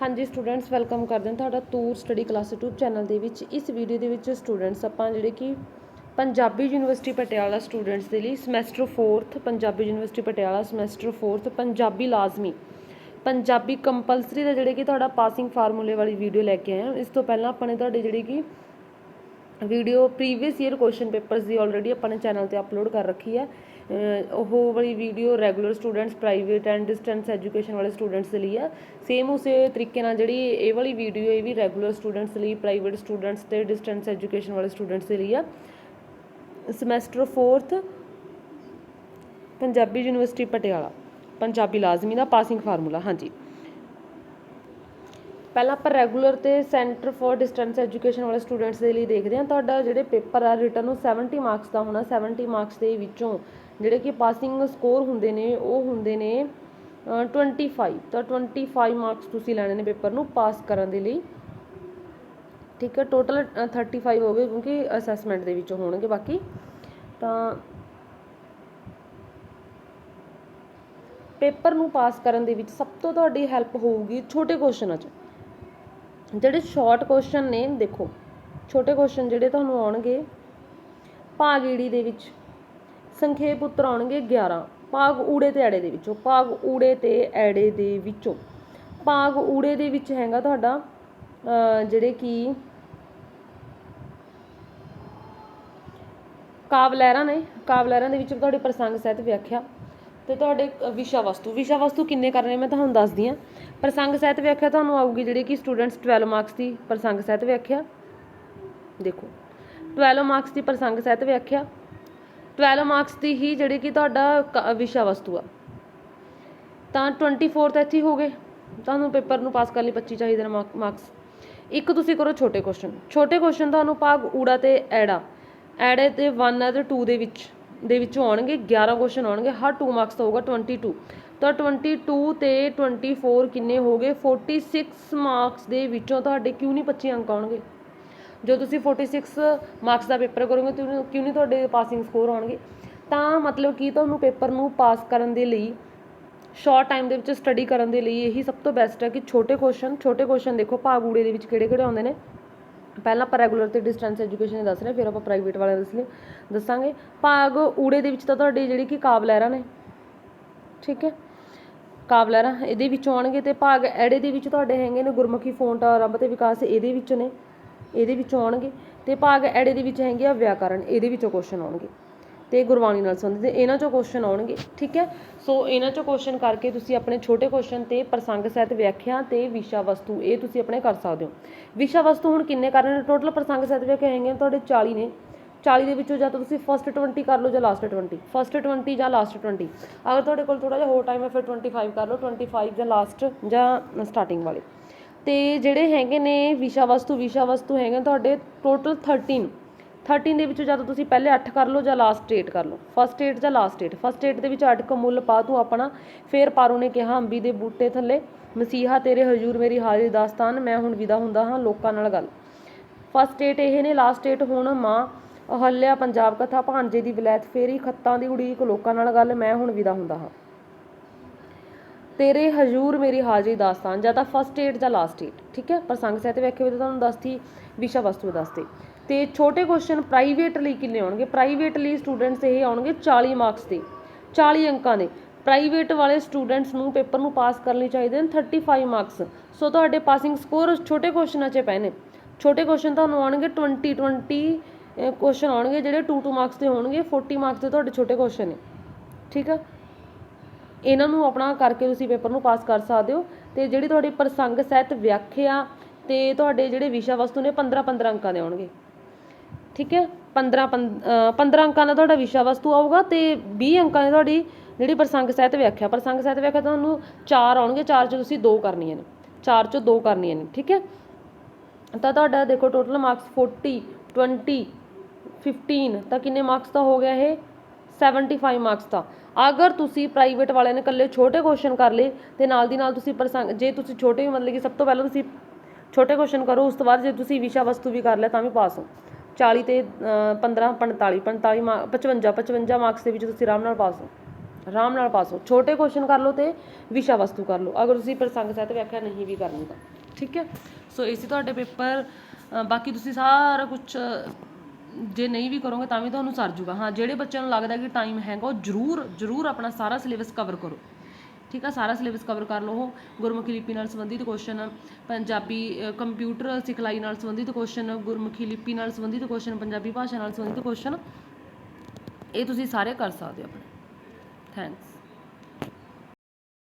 ਹਾਂਜੀ students, welcome ਕਰਦੇ ਹਾਂ ਤੁਹਾਡਾ ਤੂਰ ਸਟੱਡੀ ਕਲਾਸ YouTube ਚੈਨਲ ਦੇ ਵਿੱਚ। ਇਸ ਵੀਡੀਓ ਦੇ ਵਿੱਚ ਸਟੂਡੈਂਟਸ ਆਪਾਂ ਜਿਹੜੇ ਕਿ ਪੰਜਾਬੀ ਯੂਨੀਵਰਸਿਟੀ ਪਟਿਆਲਾ ਸਟੂਡੈਂਟਸ ਦੇ ਲਈ semester 4th Punjabi university Patiala semester 4th Punjabi ਲਾਜ਼ਮੀ, ਪੰਜਾਬੀ ਕੰਪਲਸਰੀ ਦਾ ਜਿਹੜੇ ਕਿ ਤੁਹਾਡਾ ਪਾਸਿੰਗ ਫਾਰਮੂਲੇ ਵਾਲੀ ਵੀਡੀਓ ਲੈ ਕੇ ਆਏ ਹਾਂ। ਇਸ ਤੋਂ ਪਹਿਲਾਂ ਆਪਾਂ ਨੇ ਤੁਹਾਡੇ ਜਿਹੜੇ ਕਿ video previous year question papers ਦੀ ਆਲਰੇਡੀ ਆਪਾਂ ਨੇ ਚੈਨਲ ਤੇ ਅਪਲੋਡ ਕਰ ਰੱਖੀ ਹੈ। ਉਹ ਵਾਲੀ video regular students private and distance education ਵਾਲੇ ਸਟੂਡੈਂਟਸ ਦੇ ਲਈ ਆ। ਸੇਮ ਉਸੇ ਤਰੀਕੇ ਨਾਲ ਜਿਹੜੀ ਇਹ ਵਾਲੀ ਵੀਡੀਓ ਇਹ ਵੀ ਰੈਗੂਲਰ ਸਟੂਡੈਂਟਸ ਲਈ ਪ੍ਰਾਈਵੇਟ ਸਟੂਡੈਂਟਸ ਤੇ ਡਿਸਟੈਂਸ ਐਜੂਕੇਸ਼ਨ ਵਾਲੇ ਸਟੂਡੈਂਟਸ ਦੇ ਲਈ ਆ। Semester 4th Punjabi university Patiala. Punjabi ਲਾਜ਼ਮੀ ਦਾ ਪਾਸਿੰਗ ਫਾਰਮੂਲਾ ਹਾਂਜੀ। ਪਹਿਲਾਂ ਆਪਾਂ ਰੈਗੂਲਰ ਤੇ ਸੈਂਟਰ ਫॉर ਡਿਸਟੈਂਸ ਐਜੂਕੇਸ਼ਨ ਵਾਲੇ ਸਟੂਡੈਂਟਸ ਦੇ ਲਈ ਦੇਖਦੇ ਹਾਂ। ਤੁਹਾਡਾ ਜਿਹੜੇ ਪੇਪਰ ਆ ਰਿਟਨ ਉਹ 70 ਮਾਰਕਸ ਦਾ ਹੋਣਾ। 70 ਮਾਰਕਸ ਦੇ ਵਿੱਚੋਂ ਜਿਹੜੇ ਕਿ ਪਾਸਿੰਗ ਸਕੋਰ ਹੁੰਦੇ ਨੇ ਉਹ ਹੁੰਦੇ ਨੇ ਅ, 25 ਤਾਂ 25 ਮਾਰਕਸ ਤੁਸੀਂ ਲੈਣੇ ਨੇ ਪੇਪਰ ਨੂੰ ਪਾਸ ਕਰਨ ਦੇ ਲਈ। ਠੀਕ ਹੈ ਟੋਟਲ 35 ਹੋ ਗਏ ਕਿਉਂਕਿ ਅਸੈਸਮੈਂਟ ਦੇ ਵਿੱਚੋਂ ਹੋਣਗੇ ਬਾਕੀ। ਤਾਂ ਪੇਪਰ ਨੂੰ ਪਾਸ ਕਰਨ ਦੇ ਵਿੱਚ ਸਭ ਤੋਂ ਤੁਹਾਡੀ ਹੈਲਪ ਹੋਊਗੀ ਛੋਟੇ ਕੁਐਸਚਨਾਂ 'ਚ। ਜਿਹੜੇ ਸ਼ਾਰਟ ਕੁਐਸਚਨ ਨੇ, ਦੇਖੋ, ਛੋਟੇ ਕੁਐਸਚਨ ਜਿਹੜੇ ਤੁਹਾਨੂੰ ਆਉਣਗੇ, ਭਾਗ ਈੜੀ ਦੇ ਵਿੱਚ, ਸੰਖੇਪ ਉੱਤਰ ਆਉਣਗੇ 11 ਭਾਗ ਊੜੇ ਤੇ ਐੜੇ ਦੇ ਵਿੱਚੋਂ, ਭਾਗ ਊੜੇ ਤੇ ਐੜੇ ਦੇ ਵਿੱਚੋਂ। ਭਾਗ ਊੜੇ ਦੇ ਵਿੱਚ ਹੈਗਾ ਤੁਹਾਡਾ ਜਿਹੜੇ ਕਿ, ਕਾਵ ਲਹਿਰਾਂ ਨੇ, ਕਾਵ ਲਹਿਰਾਂ ਦੇ ਵਿੱਚ ਤੁਹਾਡੇ ਪ੍ਰਸੰਗ ਸਹਿਤ ਵਿਆਖਿਆ। ਅਤੇ ਤੁਹਾਡੇ ਵਿਸ਼ਾ ਵਸਤੂ ਵਿਸ਼ਾ ਵਸਤੂ ਕਿੰਨੇ ਕਰਨੇ ਮੈਂ ਤੁਹਾਨੂੰ ਦੱਸਦੀ ਹਾਂ। ਪ੍ਰਸੰਗ ਸਹਿਤ ਵਿਆਖਿਆ ਤੁਹਾਨੂੰ ਆਊਗੀ ਜਿਹੜੀ ਕਿ ਸਟੂਡੈਂਟਸ 12 ਮਾਰਕਸ ਦੀ ਪ੍ਰਸੰਗ ਸਹਿਤ ਵਿਆਖਿਆ। ਦੇਖੋ 12 ਮਾਰਕਸ ਦੀ ਪ੍ਰਸੰਗ ਸਹਿਤ ਵਿਆਖਿਆ। 12 ਮਾਰਕਸ ਦੀ ਹੀ ਜਿਹੜੀ ਕਿ ਤੁਹਾਡਾ ਕ- ਵਿਸ਼ਾ ਵਸਤੂ ਆ। ਤਾਂ 24 ਤਾਂ ਇੱਥੇ ਹੀ ਹੋ ਗਏ। ਤੁਹਾਨੂੰ ਪੇਪਰ ਨੂੰ ਪਾਸ ਕਰਨ ਲਈ 25 ਚਾਹੀਦੇ ਨੇ ਮਾਰਕਸ ਇੱਕ ਤੁਸੀਂ ਕਰੋ ਛੋਟੇ ਕੁਐਸਚਨ ਛੋਟੇ ਕੁਐਸਚਨ ਤੁਹਾਨੂੰ ਭਾਗ ਊੜਾ ਤੇ ਐੜਾ। ਐੜੇ ਤੇ 1 ਅਤੇ 2 ਦੇ ਵਿੱਚ। ਦੇ ਵਿੱਚੋਂ ਆਉਣਗੇ 11 ਕੁਐਸਚਨ ਆਉਣਗੇ, ਹਰ 2 ਮਾਰਕਸ ਦਾ ਹੋਊਗਾ 22 ਤਾਂ 22 ਤੇ 24 ਕਿੰਨੇ ਹੋ ਗਏ? 46 ਮਾਰਕਸ ਦੇ ਵਿੱਚੋਂ ਤੁਹਾਡੇ ਕਿਉਂ ਨਹੀਂ 25 ਅੰਕ ਆਉਣਗੇ? ਜੋ ਤੁਸੀਂ 46 ਮਾਰਕਸ ਦਾ ਪੇਪਰ ਕਰੋਗੇ ਤਾਂ ਕਿਉਂ ਨਹੀਂ ਤੁਹਾਡੇ ਪਾਸਿੰਗ ਸਕੋਰ ਆਉਣਗੇ? ਤਾਂ ਮਤਲਬ ਕਿ ਤੁਹਾਨੂੰ ਪੇਪਰ ਨੂੰ ਪਾਸ ਕਰਨ ਦੇ ਲਈ ਸ਼ਾਰਟ ਟਾਈਮ ਦੇ ਵਿੱਚ ਸਟੱਡੀ ਕਰਨ ਦੇ ਲਈ ਇਹੀ ਸਭ ਤੋਂ ਬੈਸਟ ਹੈ ਕਿ ਛੋਟੇ ਕੁਐਸਚਨ ਛੋਟੇ ਕੁਐਸਚਨ ਦੇਖੋ, ਭਾਗ ਊੜੇ ਦੇ ਵਿੱਚ ਕਿਹੜੇ ਕਿਹੜੇ ਆਉਂਦੇ ਨੇ? ਪਹਿਲਾਂ ਆਪਾਂ ਰੈਗੂਲਰ ਤੇ ਡਿਸਟੈਂਸ ਐਜੂਕੇਸ਼ਨ ਦੱਸ ਰਹੇ, ਫਿਰ ਆਪਾਂ ਪ੍ਰਾਈਵੇਟ ਵਾਲਿਆਂ ਦੱਸ ਲਈ ਦੱਸਾਂਗੇ। ਭਾਗ ਊੜੇ ਦੇ ਵਿੱਚ ਤਾਂ ਤੁਹਾਡੇ ਜਿਹੜੀ ਕਿ ਕਾਬ ਲਹਿਰਾਂ ਨੇ, ਠੀਕ ਹੈ? ਕਾਬ ਲਹਿਰਾਂ ਇਹਦੇ ਵਿੱਚੋਂ ਆਉਣਗੇ ਤੇ ਭਾਗ ਐੜੇ ਦੇ ਵਿੱਚ ਤੁਹਾਡੇ ਹੈਗੇ ਨੇ ਗੁਰਮੁਖੀ ਫੌਂਟ ਆਰੰਭ ਤੇ ਵਿਕਾਸ ਇਹਦੇ ਵਿੱਚੋਂ ਨੇ, ਇਹਦੇ ਵਿੱਚੋਂ ਆਉਣਗੇ। ਤੇ ਭਾਗ ਐੜੇ ਦੇ ਵਿੱਚ ਹੈਗੇ ਆ ਵਿਆਕਰਨ, ਇਹਦੇ ਵਿੱਚੋਂ ਕੁਐਸਚਨ ਆਉਣਗੇ। ਤੇ ਗੁਰਬਾਣੀ ਨਾਲ ਸੰਬੰਧਿਤ ਇਹਨਾਂ ਚੋਂ ਕੁਐਸਚਨ ਆਉਣਗੇ, ਠੀਕ ਹੈ? ਸੋ ਇਹਨਾਂ ਚੋਂ ਕੁਐਸਚਨ ਕਰਕੇ ਤੁਸੀਂ ਆਪਣੇ ਛੋਟੇ ਕੁਐਸਚਨ ਤੇ ਪ੍ਰਸੰਗ ਸਹਿਤ ਵਿਆਖਿਆ ਤੇ ਵਿਸ਼ਾ ਵਸਤੂ, ਇਹ ਤੁਸੀਂ ਆਪਣੇ ਕਰ ਸਕਦੇ ਹੋ। ਵਿਸ਼ਾ ਵਸਤੂ ਹੁਣ ਕਿੰਨੇ ਕਰਨੇ ਨੇ? ਟੋਟਲ ਪ੍ਰਸੰਗ ਸਹਿਤ ਵਿਆਖਿਆ ਹੈਗੇ ਤੁਹਾਡੇ 40 ਨੇ। 40 ਦੇ ਵਿੱਚੋਂ ਜਾਂ ਤਾਂ ਤੁਸੀਂ ਫਸਟ 20 ਕਰ ਲਓ ਜਾਂ ਲਾਸਟ 20 ਫਸਟ 20 ਜਾਂ ਲਾਸਟ 20 ਅਗਰ ਤੁਹਾਡੇ ਕੋਲ ਥੋੜਾ ਜਿਹਾ ਹੋਰ ਟਾਈਮ ਹੈ, ਫਿਰ 25 ਕਰ ਲਓ। 25 ਜਾਂ ਲਾਸਟ ਜਾਂ ਸਟਾਰਟਿੰਗ ਵਾਲੇ। ਤੇ ਜਿਹੜੇ ਹੈਗੇ ਨੇ ਵਿਸ਼ਾ ਵਸਤੂ ਵਿਸ਼ਾ ਵਸਤੂ ਹੈਗੇ ਤੁਹਾਡੇ ਟੋਟਲ 13 13 ਦੇ ਵਿੱਚੋਂ ਜਾਂ ਤਾਂ ਤੁਸੀਂ ਪਹਿਲੇ 8 ਕਰ ਲਓ ਜਾਂ ਲਾਸਟ ਡੇਟ ਕਰ ਲਓ। ਫਸਟ 8 ਜਾਂ ਲਾਸਟ ਡੇਟ ਫਸਟ 8 ਦੇ ਵਿੱਚ ਅਟਕ ਮੁੱਲ ਪਾ ਤੂੰ ਆਪਣਾ। ਫੇਰ ਪਾਰੂ ਨੇ ਕਿਹਾ, ਅੰਬੀ ਦੇ ਬੂਟੇ ਥੱਲੇ, ਮਸੀਹਾ ਤੇਰੇ, ਹਜੂਰ ਮੇਰੀ ਹਾਜ਼ਰੀ ਦਾਸਤਾਨ ਮੈਂ ਹੁਣ ਵਿਦਾ ਹੁੰਦਾ ਹਾਂ ਲੋਕਾਂ ਨਾਲ ਗੱਲ। ਫਸਟ ਡੇਟ ਇਹ ਨੇ ਲਾਸਟ ਡੇਟ ਹੁਣ ਮਾਂ ਅਹਲਿਆ ਪੰਜਾਬ ਕਥਾ ਭਾਂਜੇ ਦੀ ਵਿਲਾਇਤ ਫੇਰੀ, ਖੱਤਾਂ ਦੀ ਉਡੀਕ, ਲੋਕਾਂ ਨਾਲ ਗੱਲ, ਮੈਂ ਹੁਣ ਵਿਦਾ ਹੁੰਦਾ ਹਾਂ। ਤੇਰੇ, ਹਜੂਰ ਮੇਰੀ ਹਾਜ਼ਰੀ ਦਾਸਤਾਨ ਜਾਂ ਤਾਂ ਫਸਟ ਏਡ ਜਾਂ ਲਾਸਟ ਏਡ ਠੀਕ ਹੈ? ਪ੍ਰਸੰਗ ਸਹਿਤ ਵਿਆਖਿਆ ਵੀ ਤੁਹਾਨੂੰ ਦੱਸਤੀ, ਵਿਸ਼ਾ ਵਸਤੂ ਦੱਸਤੀ। ਤੇ ਛੋਟੇ ਕੁਐਸਚਨ ਪ੍ਰਾਈਵੇਟ ਲਈ ਕਿੰਨੇ ਆਉਣਗੇ? ਪ੍ਰਾਈਵੇਟ ਲਈ ਸਟੂਡੈਂਟਸ ਇਹ ਆਉਣਗੇ 40 ਮਾਰਕਸ ਦੇ 40 ਅੰਕਾਂ ਦੇ। ਪ੍ਰਾਈਵੇਟ ਵਾਲੇ ਸਟੂਡੈਂਟਸ ਨੂੰ ਪੇਪਰ ਨੂੰ ਪਾਸ ਕਰਨ ਲਈ ਚਾਹੀਦੇ ਨੇ 35 ਮਾਰਕਸ ਸੋ ਤੁਹਾਡੇ ਪਾਸਿੰਗ ਸਕੋਰ ਛੋਟੇ ਕੁਐਸਚਨਾਂ 'ਚ ਪਏ ਨੇ। ਛੋਟੇ ਕੁਐਸਚਨ ਤੁਹਾਨੂੰ ਆਉਣਗੇ 20 20 ਕੁਐਸਚਨ ਆਉਣਗੇ ਜਿਹੜੇ 2 2 ਮਾਰਕਸ ਦੇ ਹੋਣਗੇ 40 ਮਾਰਕਸ ਦੇ ਤੁਹਾਡੇ ਛੋਟੇ ਕੁਐਸਚਨ ਨੇ। ਠੀਕ ਆ? ਇਹਨਾਂ ਨੂੰ ਆਪਣਾ ਕਰਕੇ ਤੁਸੀਂ ਪੇਪਰ ਨੂੰ ਪਾਸ ਕਰ ਸਕਦੇ ਹੋ। ਤੇ ਜਿਹੜੀ ਤੁਹਾਡੀ ਪ੍ਰਸੰਗ ਸਹਿਤ ਵਿਆਖਿਆ ਤੇ ਤੁਹਾਡੇ ਜਿਹੜੇ ਵਿਸ਼ਾ ਵਸਤੂ ਨੇ 15 15 ਅੰਕਾਂ ਦੇ ਆਉਣਗੇ। ਠੀਕ ਹੈ 15 15 ਅੰਕਾਂ ਦਾ ਤੁਹਾਡਾ ਵਿਸ਼ਾ ਵਸਤੂ ਆਊਗਾ ਅਤੇ ਵੀਹ ਅੰਕਾਂ ਦੀ ਤੁਹਾਡੀ ਜਿਹੜੀ ਪ੍ਰਸੰਗ ਸਾਹਿਤ ਵਿਆਖਿਆ, ਪ੍ਰਸੰਗ ਸਾਹਿਤ ਵਿਆਖਿਆ ਤੁਹਾਨੂੰ ਚਾਰ ਆਉਣਗੇ, ਚਾਰ 'ਚੋਂ ਤੁਸੀਂ ਦੋ ਕਰਨੀਆਂ ਨੇ, ਚਾਰ 'ਚੋਂ ਦੋ ਕਰਨੀਆਂ ਨੇ, ਠੀਕ ਹੈ। ਤਾਂ ਤੁਹਾਡਾ ਦੇਖੋ ਟੋਟਲ ਮਾਰਕਸ 40 20 15 ਤਾਂ ਕਿੰਨੇ ਮਾਰਕਸ ਦਾ ਹੋ ਗਿਆ ਇਹ? 75 ਮਾਰਕਸ ਦਾ। ਅਗਰ ਤੁਸੀਂ ਪ੍ਰਾਈਵੇਟ ਵਾਲਿਆਂ ਨੇ ਇਕੱਲੇ ਛੋਟੇ ਕੁਐਸਚਨ ਕਰ ਲਏ ਤੇ ਨਾਲ ਦੀ ਨਾਲ ਤੁਸੀਂ ਪ੍ਰਸੰਗ, ਜੇ ਤੁਸੀਂ ਛੋਟੇ ਮਤਲਬ ਕਿ ਸਭ ਤੋਂ ਪਹਿਲਾਂ ਤੁਸੀਂ ਛੋਟੇ ਕੁਐਸਚਨ ਕਰੋ, ਉਸ ਤੋਂ ਬਾਅਦ ਜੇ ਤੁਸੀਂ ਵਿਸ਼ਾ ਵਸਤੂ ਵੀ ਕਰ ਲਿਆ ਤਾਂ ਵੀ ਪਾਸ ਹੋ। ਚਾਲੀ ਅਤੇ ਪੰਦਰਾਂ, ਪੰਤਾਲੀ ਪੰਤਾਲੀ ਮਾ, ਪਚਵੰਜਾ ਪਚਵੰਜਾ ਮਾਰਕਸ ਦੇ ਵਿੱਚ ਤੁਸੀਂ ਆਰਾਮ ਨਾਲ ਪਾਸ ਹੋ। ਆਰਾਮ ਨਾਲ ਪਾਸ ਹੋ। ਛੋਟੇ ਕੁਐਸਚਨ ਕਰ ਲਓ ਅਤੇ ਵਿਸ਼ਾ ਵਸਤੂ ਕਰ ਲਓ। ਅਗਰ ਤੁਸੀਂ ਪ੍ਰਸੰਗ ਸਹਿਤ ਵਿਆਖਿਆ ਨਹੀਂ ਵੀ ਕਰਨੀ ਤਾਂ। ਠੀਕ ਹੈ? ਸੋ ਇਹ ਤੁਹਾਡੇ ਪੇਪਰ ਬਾਕੀ ਤੁਸੀਂ ਸਾਰਾ ਕੁਝ ਜੇ ਨਹੀਂ ਵੀ ਕਰੋਗੇ ਤਾਂ ਵੀ ਤੁਹਾਨੂੰ ਸਰ ਜੂਗਾ। ਹਾਂ, ਜਿਹੜੇ ਬੱਚਿਆਂ ਨੂੰ ਲੱਗਦਾ ਕਿ ਟਾਈਮ ਹੈਗਾ, ਉਹ ਜ਼ਰੂਰ ਜ਼ਰੂਰ ਆਪਣਾ ਸਾਰਾ ਸਿਲੇਬਸ ਕਵਰ ਕਰੋ। ਠੀਕ ਆ, ਸਾਰਾ ਸਿਲੇਬਸ ਕਵਰ ਕਰ ਲਓ ਗੁਰਮੁਖੀ ਲਿਪੀ ਨਾਲ ਸੰਬੰਧਿਤ ਕੁਐਸਚਨ ਪੰਜਾਬੀ ਕੰਪਿਊਟਰ ਸਿਖਲਾਈ ਨਾਲ ਸੰਬੰਧਿਤ ਕੁਐਸਚਨ ਗੁਰਮੁਖੀ ਲਿਪੀ ਨਾਲ ਸੰਬੰਧਿਤ ਕੁਐਸਚਨ ਪੰਜਾਬੀ ਭਾਸ਼ਾ ਨਾਲ ਸੰਬੰਧਿਤ ਕੁਐਸਚਨ ਇਹ ਤੁਸੀਂ ਸਾਰੇ ਕਰ ਸਕਦੇ ਹੋ ਆਪਣੇ। ਥੈਂਕਸ